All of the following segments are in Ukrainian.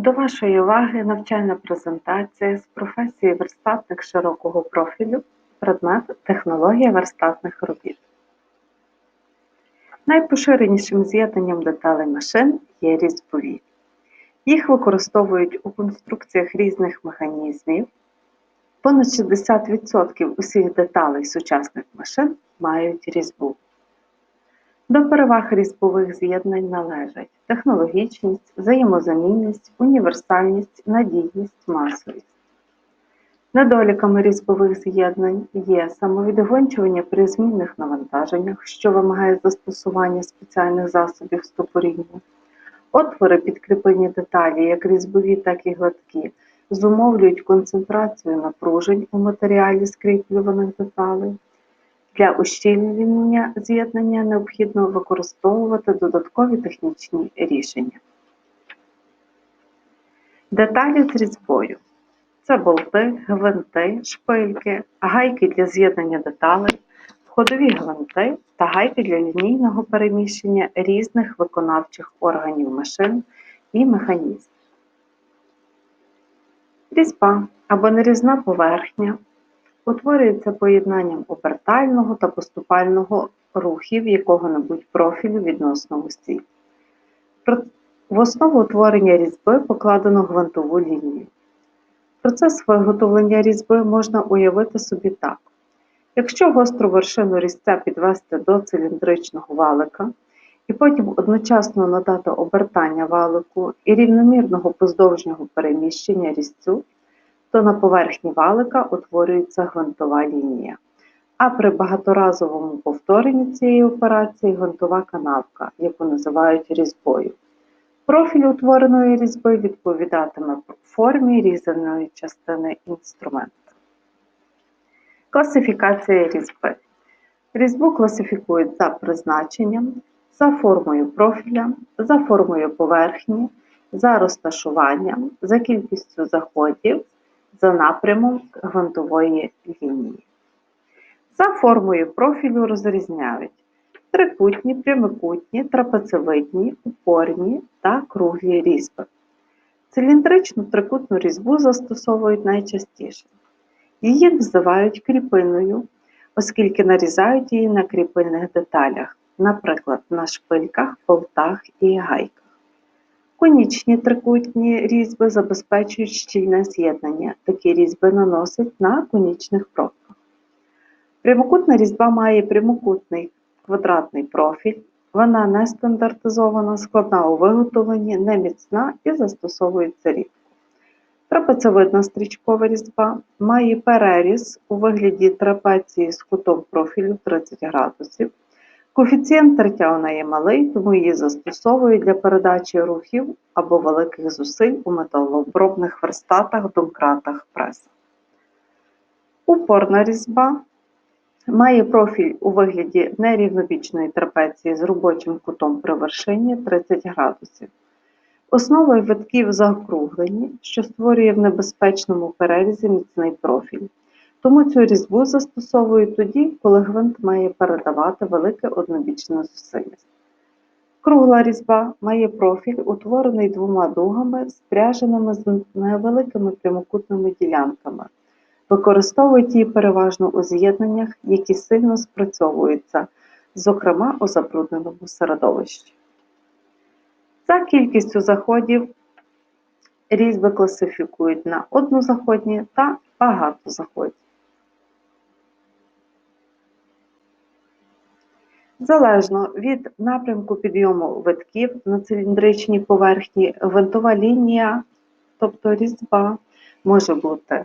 До вашої уваги навчальна презентація з професії верстатник широкого профілю, предмет технологія верстатних робіт. Найпоширенішим з'єднанням деталей машин є різьбові. Їх використовують у конструкціях різних механізмів. Понад 60% усіх деталей сучасних машин мають різьбу. До переваг різьбових з'єднань належать технологічність, взаємозамінність, універсальність, надійність, масовість. Недоліками різьбових з'єднань є самовідгончування при змінних навантаженнях, що вимагає застосування спеціальних засобів стопоріння. Отвори під кріпильні деталі, як різьбові, так і гладкі, зумовлюють концентрацію напружень у матеріалі скріплюваних деталей. Для ущільнення з'єднання необхідно використовувати додаткові технічні рішення. Деталі з різьбою. Це болти, гвинти, шпильки, гайки для з'єднання деталей, входові гвинти та гайки для лінійного переміщення різних виконавчих органів машин і механізмів. Різьба або нерізна поверхня утворюється поєднанням обертального та поступального рухів якого-небудь профілю відносно осі. В основу утворення різьби покладено гвинтову лінію. Процес виготовлення різьби можна уявити собі так. Якщо гостру вершину різця підвести до циліндричного валика і потім одночасно надати обертання валику і рівномірного поздовжнього переміщення різцю, то на поверхні валика утворюється гвинтова лінія. А при багаторазовому повторенні цієї операції гвинтова канавка, яку називають різьбою. Профіль утвореної різьби відповідатиме формі різаної частини інструмента. Класифікація різьби. Різьбу класифікують за призначенням, за формою профіля, за формою поверхні, за розташуванням, за кількістю заходів, за напрямом гвинтової лінії. За формою профілю розрізняють трикутні, прямокутні, трапецевидні, упорні та круглі різьби. Циліндричну трикутну різьбу застосовують найчастіше. Її називають кріпильною, оскільки нарізають її на кріпильних деталях, наприклад, на шпильках, болтах і гайках. Конічні трикутні різьби забезпечують щільне з'єднання. Такі різьби наносять на конічних пробках. Прямокутна різьба має прямокутний квадратний профіль, вона не стандартизована, складна у виготовленні, не міцна і застосовується рідко. Трапецевидна стрічкова різьба має переріз у вигляді трапеції з кутом профілю 30 градусів. Коефіцієнт тертя у неї малий, тому її застосовують для передачі рухів або великих зусиль у металообробних верстатах, домкратах, пресах. Упорна різьба має профіль у вигляді нерівнобічної трапеції з робочим кутом при вершині 30 градусів. Основою витків закруглені, що створює в небезпечному перерізі міцний профіль. Тому цю різьбу застосовують тоді, коли гвинт має передавати велике однобічне зусилля. Кругла різьба має профіль, утворений двома дугами, спряженими з невеликими прямокутними ділянками. Використовують її переважно у з'єднаннях, які сильно спрацьовуються, зокрема у забрудненому середовищі. За кількістю заходів різьби класифікують на однозаходні та багатозаходні. Залежно від напрямку підйому витків на циліндричній поверхні гвинтова лінія, тобто різьба, може бути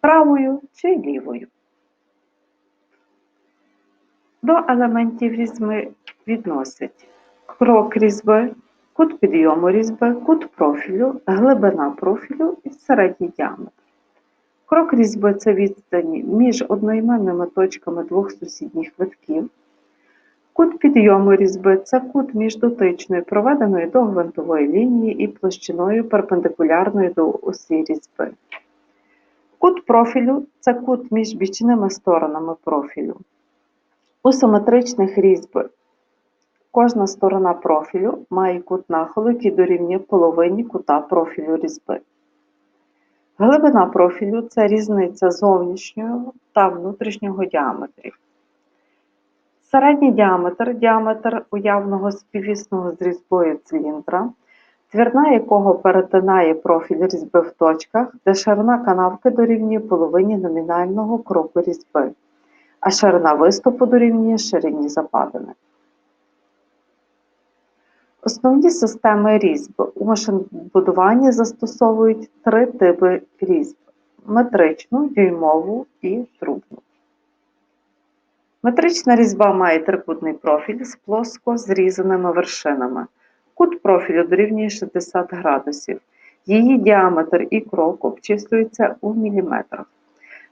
правою чи лівою. До елементів різьби відносять крок різьби, кут підйому різьби, кут профілю, глибина профілю і середній діаметр. Крок різьби це відстані між одноіменними точками двох сусідніх витків. Кут підйому різьби це кут між дотичною, проведеною до гвинтової лінії і площиною перпендикулярною до осі різьби. Кут профілю це кут між бічними сторонами профілю. У симетричних різьб Кожна сторона профілю має кут нахилу, який дорівнює половині кута профілю різьби. Глибина профілю це різниця зовнішнього та внутрішнього діаметрів. Середній діаметр діаметр уявного співвісного з різьбою циліндра, твірна якого перетинає профіль різьби в точках, де ширина канавки дорівнює половині номінального кроку різьби, а ширина виступу дорівнює ширині западини. Основні системи різьб у машинобудуванні застосовують три типи різьб: метричну, дюймову і трубну. Метрична різьба має трикутний профіль з плоско зрізаними вершинами. Кут профілю дорівнює 60 градусів. Її діаметр і крок обчислюються у міліметрах.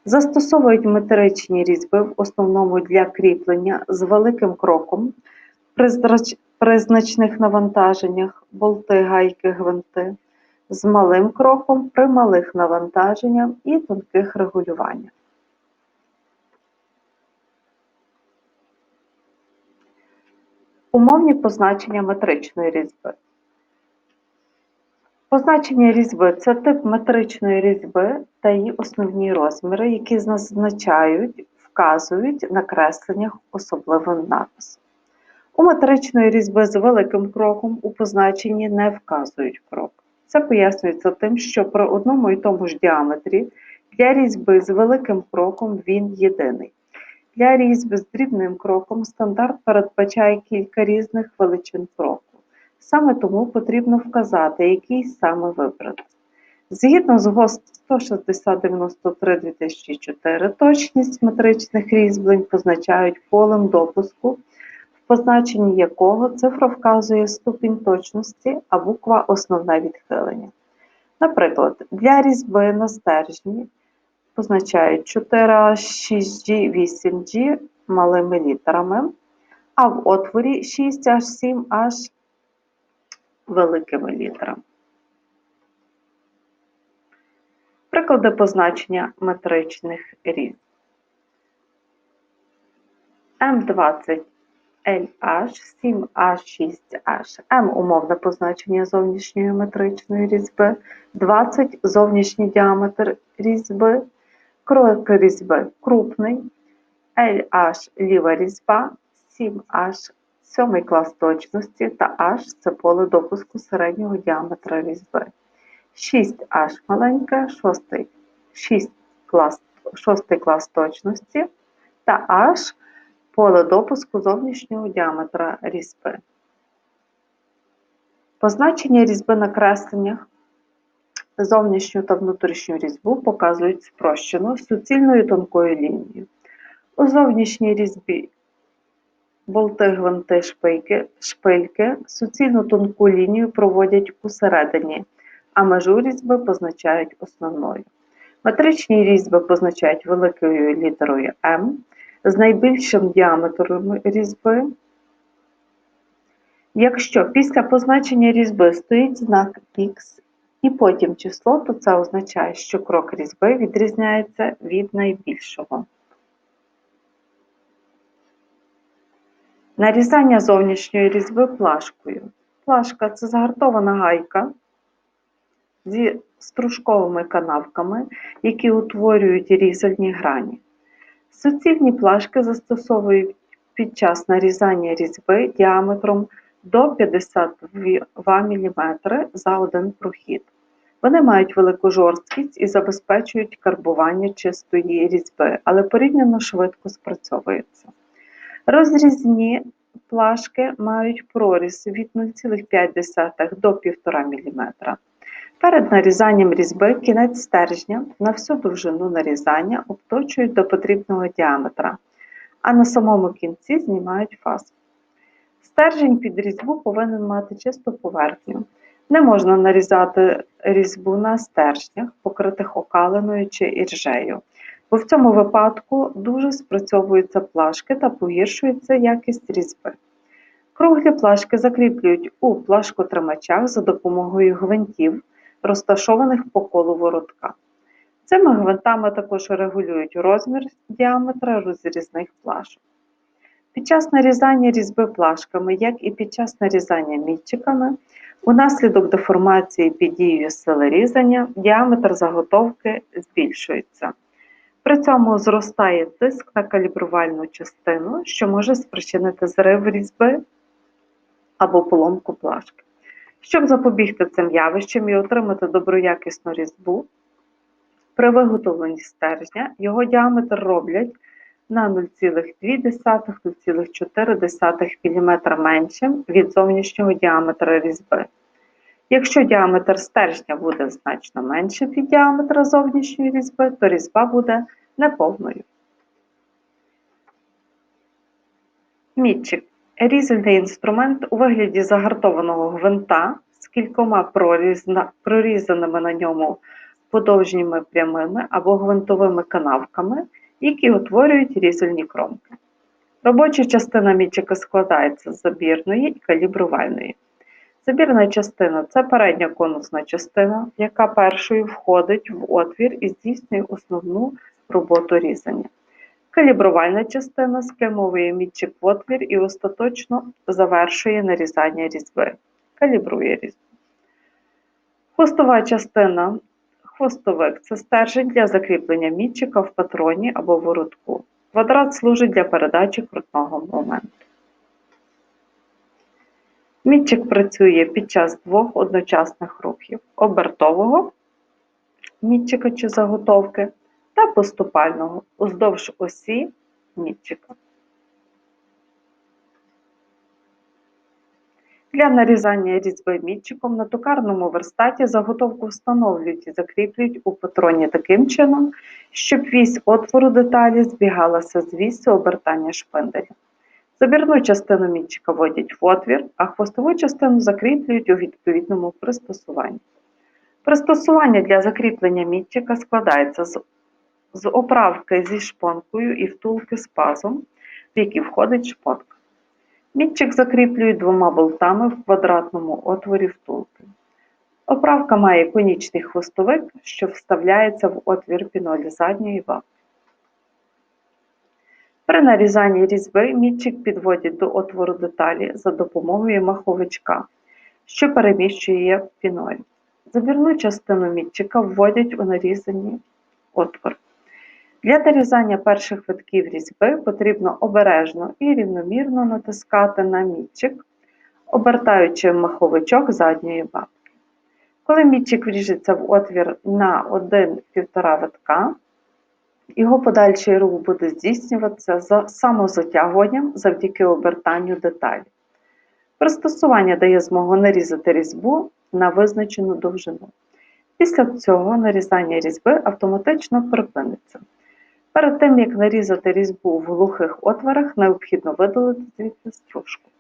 Застосовують метричні різьби в основному для кріплення з великим кроком при значних навантаженнях болти, гайки, гвинти, з малим кроком при малих навантаженнях і тонких регулюваннях. Умовні позначення метричної різьби. Позначення різьби це тип метричної різьби та її основні розміри, які зазначають, вказують на кресленнях особливим написом. У метричної різьби з великим кроком у позначенні не вказують крок. Це пояснюється тим, що при одному і тому ж діаметрі для різьби з великим кроком він єдиний. Для різьби з дрібним кроком стандарт передбачає кілька різних величин кроку. Саме тому потрібно вказати, який саме вибрати. Згідно з ГОСТ 16093-2004, точність метричних різьблень позначають полем допуску, в позначенні якого цифра вказує ступінь точності, а буква основне відхилення. Наприклад, для різьби на стержні позначають 4H, 6G, 8G малими літерами, а в отворі 6H, 7H великими літерами. Приклади позначення метричних різь. М20 LH, 7H, 6H. М умовне позначення зовнішньої метричної різьби, 20 зовнішній діаметр різьби, крок різьби крупний, LH ліва різьба, 7H сьомий клас точності та H це поле допуску середнього діаметра різьби. 6H маленьке, 6, 6 клас, 6 клас точності та H поле допуску зовнішнього діаметра різьби. Позначення різьби на кресленнях зовнішню та внутрішню різьбу показують спрощено суцільною тонкою лінією. У зовнішній різьбі болти, гвинти, шпильки, шпильки суцільну тонку лінію проводять усередині, а межу різьби позначають основною. Метричні різьби позначають великою літерою М з найбільшим діаметром різьби. Якщо після позначення різьби стоїть знак Х і потім число, то це означає, що крок різьби відрізняється від найбільшого. Нарізання зовнішньої різьби плашкою. Плашка це загартована гайка зі стружковими канавками, які утворюють різальні грані. Суцільні плашки застосовують під час нарізання різьби діаметром до 52 мм за один прохід. Вони мають велику жорсткість і забезпечують карбування чистої різьби, але порівняно швидко спрацьовуються. Розрізні плашки мають проріз від 0,5 до 1,5 мм. Перед нарізанням різьби кінець стержня на всю довжину нарізання обточують до потрібного діаметра, а на самому кінці знімають фас. Стержень під різьбу повинен мати чисту поверхню. Не можна нарізати різьбу на стержнях, покритих окаленою чи іржею, бо в цьому випадку дуже спрацьовуються плашки та погіршується якість різьби. Круглі плашки закріплюють у плашкотримачах за допомогою гвинтів, розташованих по колу воротка. Цими гвинтами також регулюють розмір діаметра розрізних плашок. Під час нарізання різьби плашками, як і під час нарізання мітчиками, унаслідок деформації під дією сили різання діаметр заготовки збільшується. При цьому зростає тиск на калібрувальну частину, що може спричинити зрив різьби або поломку плашки. Щоб запобігти цим явищам і отримати доброякісну різьбу, при виготовленні стержня його діаметр роблять на 0,2-0,4 мм меншим від зовнішнього діаметра різьби. Якщо діаметр стержня буде значно менший від діаметра зовнішньої різьби, то різьба буде неповною. Мітчик різальний інструмент у вигляді загартованого гвинта з кількома прорізаними на ньому подовжніми прямими або гвинтовими канавками, які утворюють різальні кромки. Робоча частина мітчика складається з забірної і калібрувальної. Забірна частина це передня конусна частина, яка першою входить в отвір і здійснює основну роботу різання. Калібрувальна частина спрямовує мітчик в отвір і остаточно завершує нарізання різьби. Калібрує різьбу. Хвостова частина. Хвостовик це стержень для закріплення мітчика в патроні або воротку. Квадрат служить для передачі крутного моменту. Мітчик працює під час двох одночасних рухів обертового мітчика чи заготовки та поступального уздовж осі мітчика. Для нарізання різьби мітчиком на токарному верстаті заготовку встановлюють і закріплюють у патроні таким чином, щоб вісь отвору деталі збігалася з віссю обертання шпинделя. Забірну частину мітчика вводять в отвір, а хвостову частину закріплюють у відповідному пристосуванні. Пристосування для закріплення мітчика складається з, з оправки зі шпонкою і втулки з пазом, в які входить шпонка. Мітчик закріплюють двома болтами в квадратному отворі втулки. Оправка має конічний хвостовик, що вставляється в отвір пінолі задньої вапки. При нарізанні різьби мітчик підводять до отвору деталі за допомогою маховичка, що переміщує піноль. Забірну частину мітчика вводять у нарізані отвори. Для нарізання перших витків різьби потрібно обережно і рівномірно натискати на мітчик, обертаючи маховичок задньої бабки. Коли мітчик вріжеться в отвір на 1-1,5 витка, його подальший рух буде здійснюватися за самозатягуванням завдяки обертанню деталі. Пристосування дає змогу нарізати різьбу на визначену довжину. Після цього нарізання різьби автоматично припиниться. Перед тим, як нарізати різьбу в глухих отворах, необхідно видалити звідти стружку.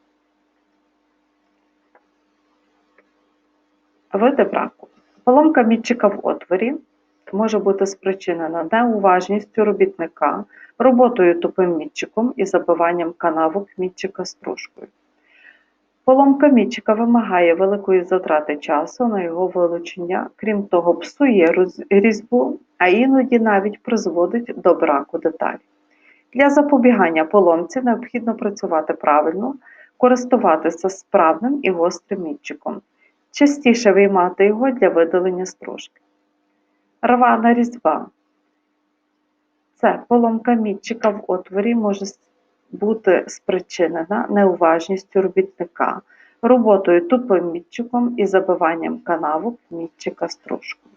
Види браку. Поломка мітчика в отворі може бути спричинена неуважністю робітника, роботою тупим мітчиком і забиванням канавок мітчика стружкою. Поломка мітчика вимагає великої затрати часу на його вилучення, крім того, псує різьбу, а іноді навіть призводить до браку деталей. Для запобігання поломці необхідно працювати правильно, користуватися справним і гострим мітчиком, частіше виймати його для видалення стружки. Рвана різьба. Це поломка мітчика в отворі може бути спричинена неуважністю робітника, роботою тупим мітчиком і забиванням канавок мітчика стружкою.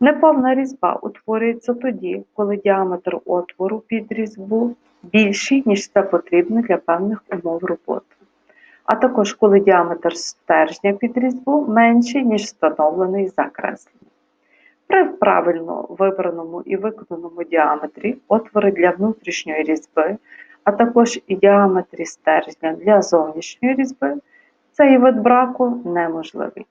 Неповна різьба утворюється тоді, коли діаметр отвору під різьбу більший, ніж це потрібно для певних умов роботи, а також коли діаметр стержня під різьбу менший, ніж встановлений за. При правильно вибраному і виконаному діаметрі отвори для внутрішньої різьби, а також і діаметрі стержня для зовнішньої різьби, цей вид браку неможливий.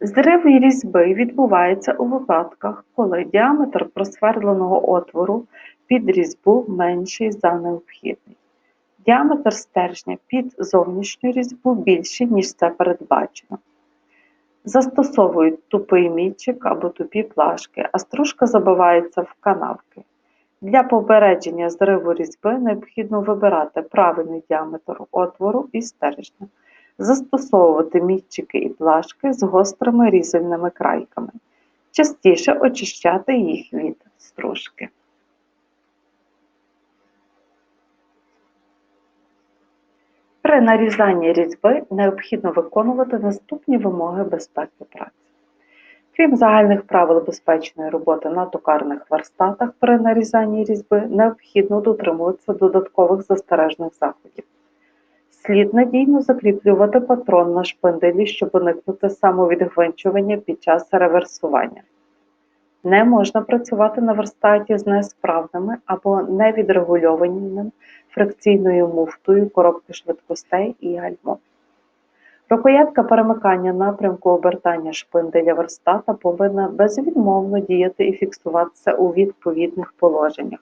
Зрив різьби відбувається у випадках, коли діаметр просверленого отвору під різьбу менший за необхідний. Діаметр стержня під зовнішню різьбу більший, ніж це передбачено. Застосовують тупий мітчик або тупі плашки, а стружка забивається в канавки. Для попередження зриву різьби необхідно вибирати правильний діаметр отвору і стержня, застосовувати мітчики і плашки з гострими різальними крайками, частіше очищати їх від стружки. При нарізанні різьби необхідно виконувати наступні вимоги безпеки праці. Крім загальних правил безпечної роботи на токарних верстатах при нарізанні різьби, необхідно дотримуватися додаткових застережних заходів. Слід надійно закріплювати патрон на шпинделі, щоб уникнути самовідгвинчування під час реверсування. Не можна працювати на верстаті з несправними або невідрегульованим фрикційною муфтою коробки швидкостей і гальмом. Рукоятка перемикання напрямку обертання шпинделя верстата повинна безвідмовно діяти і фіксуватися у відповідних положеннях.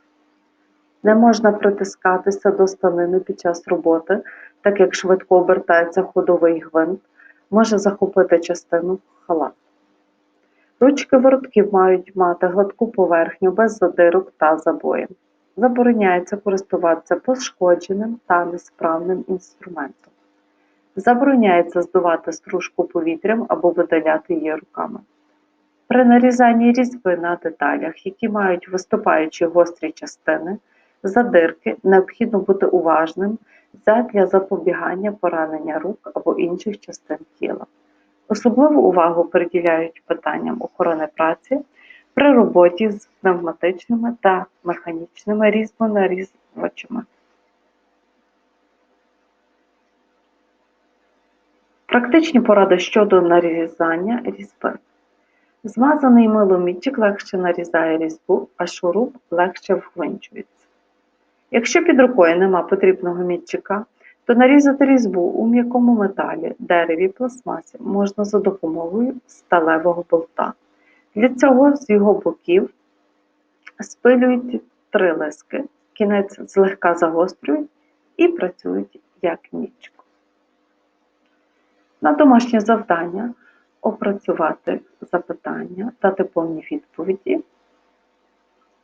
Не можна притискатися до станини під час роботи, так як швидко обертається ходовий гвинт, може захопити частину халату. Ручки воротків мають мати гладку поверхню без задирок та забоїн. Забороняється користуватися пошкодженим та несправним інструментом. Забороняється здувати стружку повітрям або видаляти її руками. При нарізанні різьби на деталях, які мають виступаючі гострі частини, задирки, необхідно бути уважним задля запобігання поранення рук або інших частин тіла. Особливу увагу приділяють питанням охорони праці при роботі з пневматичними та механічними різьбонарізувачами. Практичні поради щодо нарізання різьби. Змазаний милом мітчик легше нарізає різьбу, а шуруп легше вгвинчується. Якщо під рукою нема потрібного мітчика, то нарізати різьбу у м'якому металі, дереві, пластмасі можна за допомогою сталевого болта. Для цього з його боків спилюють три лиски, кінець злегка загострюють і працюють як мітчик. На домашнє завдання опрацювати запитання, дати повні відповіді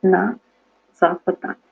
на запитання.